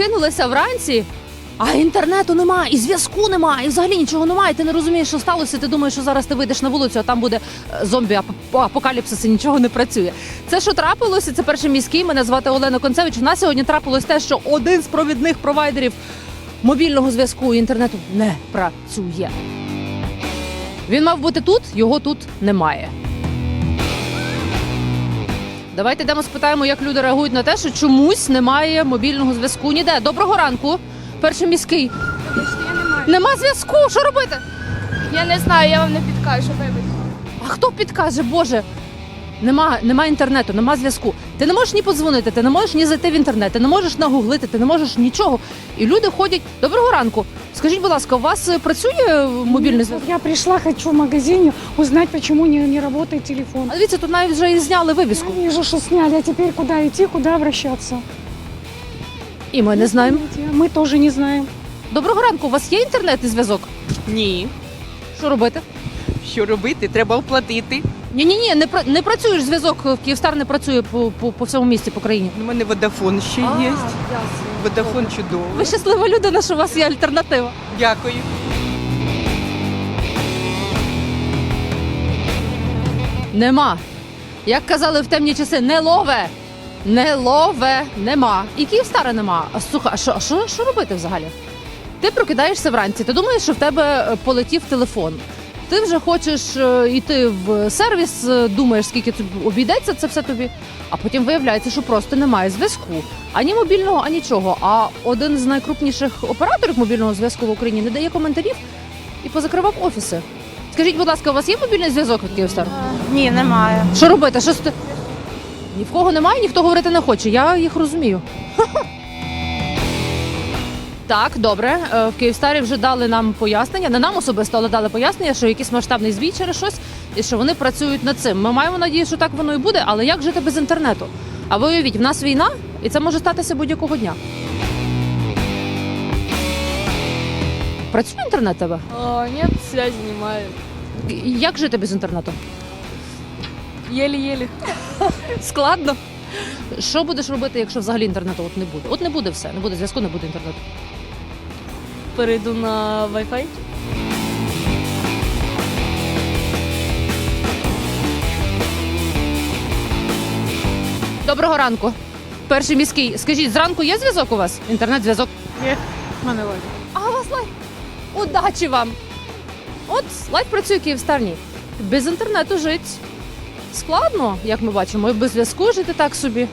прокинулися вранці, а інтернету немає, і зв'язку немає, і взагалі нічого немає. Ти не розумієш, що сталося. Ти думаєш, що зараз ти вийдеш на вулицю, а там буде е, зомбі апокаліпсис і нічого не працює. Це що трапилося? Це перший міський. Мене звати Олена Концевич. У нас сьогодні трапилось те, що один з провідних провайдерів мобільного зв'язку і інтернету не працює. Він мав бути тут, його тут немає. Давайте йдемо спитаємо, як люди реагують на те, що чомусь немає мобільного зв'язку. Ніде. Доброго ранку. Перший міський. Нема зв'язку. Що робити? Я не знаю, я вам не підкажу, вибачте. А хто підкаже, Боже? Нема, нема інтернету, нема зв'язку. Ти не можеш ні подзвонити, ти не можеш ні зайти в інтернет, ти не можеш нагуглити, ти не можеш нічого. І люди ходять. Доброго ранку. Скажіть, будь ласка, у вас е, працює мобільний зв'язок? Я пришла, хочу в магазине узнать, почему не, не работает телефон. А дивіться, тут навіть вже і зняли вивіску. Я вижу, что сняли, а теперь куда идти, куда обращаться? І ми не знаємо. Мы тоже не знаем. Доброго ранку. У вас є інтернет і зв'язок? Ні. Що робити? Що робити? Треба оплатити. Ні, ні, ні, не пра- не працюєш зв'язок. в Київстар не працює по, по, по всьому місті по країні. У мене водафон ще є. Водафон чудовий. Ви щаслива людина, що у вас є альтернатива. Дякую. Нема. Як казали в темні часи, не лове. Не лове, нема. І Київстара нема. А слухай, а що, а що, що робити взагалі? Ти прокидаєшся вранці, ти думаєш, що в тебе е, полетів телефон. Ти вже хочеш е, йти в сервіс, е, думаєш, скільки тобі обійдеться це все тобі. А потім виявляється, що просто немає зв'язку. Ані мобільного, ані нічого. А один з найкрупніших операторів мобільного зв'язку в Україні не дає коментарів і позакривав офіси. Скажіть, будь ласка, у вас є мобільний зв'язок від Київстар? Ні, немає. Що робити? Що сте... Ні в кого немає, ніхто говорити не хоче. Я їх розумію. Так, добре. Е, В Київстарі вже дали нам пояснення. Не нам особисто, але дали пояснення, що якийсь масштабний збій через щось, і що вони працюють над цим. Ми маємо надію, що так воно і буде, але як жити без інтернету? А ви уявіть, в нас війна, і це може статися будь-якого дня. Працює інтернет тебе? О, нет, связи немає. Як жити без інтернету? Єлі-єлі. Складно. Що будеш робити, якщо взагалі інтернету от не буде? От не буде все, не буде зв'язку, не буде інтернету. Перейду на Wi-Fi. Доброго ранку. Перший міський. Скажіть, зранку є зв'язок у вас? Інтернет-зв'язок? Є. В мене лайк. А у вас лайф. Удачі вам! От лайф працює Київстарні. Без інтернету жити складно, як ми бачимо, і без зв'язку жити так собі.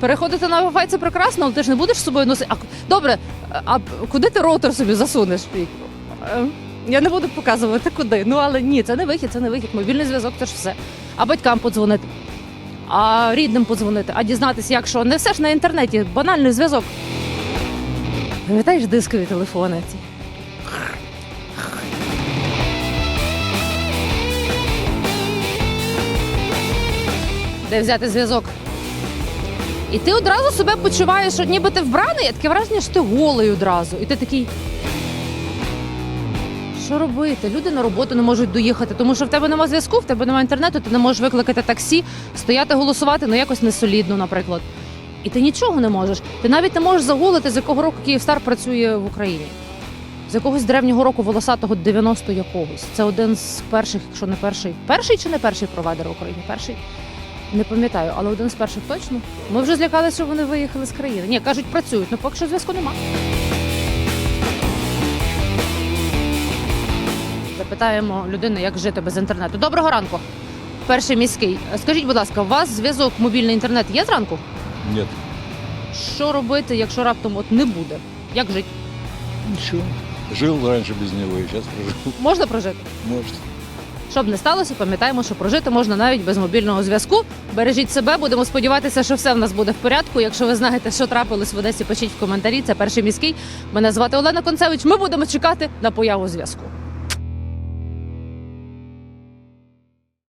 Переходити на Wi-Fi – це прекрасно, але ти ж не будеш з собою носити. А, добре, а куди ти роутер собі засунеш? Е, Я не буду показувати куди. Ну але ні, це не вихід, це не вихід. Мобільний зв'язок це ж все. А батькам подзвонити, а рідним подзвонити, а дізнатися, як що. Не все ж на інтернеті, банальний зв'язок. Пам'ятаєш дискові телефони ці? Де взяти зв'язок? І ти одразу себе почуваєш, от ніби ти вбраний, а таке враження, що ти голий одразу. І ти такий. Що робити? Люди на роботу не можуть доїхати, тому що в тебе немає зв'язку, в тебе немає інтернету, ти не можеш викликати таксі, стояти голосувати, ну якось несолідно, наприклад. І ти нічого не можеш. Ти навіть не можеш загуглити, з якого року Київстар працює в Україні. З якогось древнього року волосатого 90 якогось. Це один з перших, якщо не перший. Перший чи не перший провайдер в Україні? Перший. Не пам'ятаю, але один з перших точно. Ми вже злякалися, що вони виїхали з країни. Ні, кажуть, працюють, але поки що зв'язку нема. Запитаємо людини, як жити без інтернету. Доброго ранку. Перший міський. Скажіть, будь ласка, у вас зв'язок мобільний інтернет є зранку? Нет, Що робити, якщо раптом от не буде? Як жити? ничего. Жил раньше без него и сейчас прожил. Можна прожити? Может. Щоб не сталося, пам'ятаємо, що прожити можна навіть без мобільного зв'язку. Бережіть себе, будемо сподіватися, що все в нас буде в порядку. Якщо ви знаєте, що трапилось в Одесі, пишіть в коментарі. Це перший міський. Мене звати Олена Концевич. Ми будемо чекати на появу зв'язку.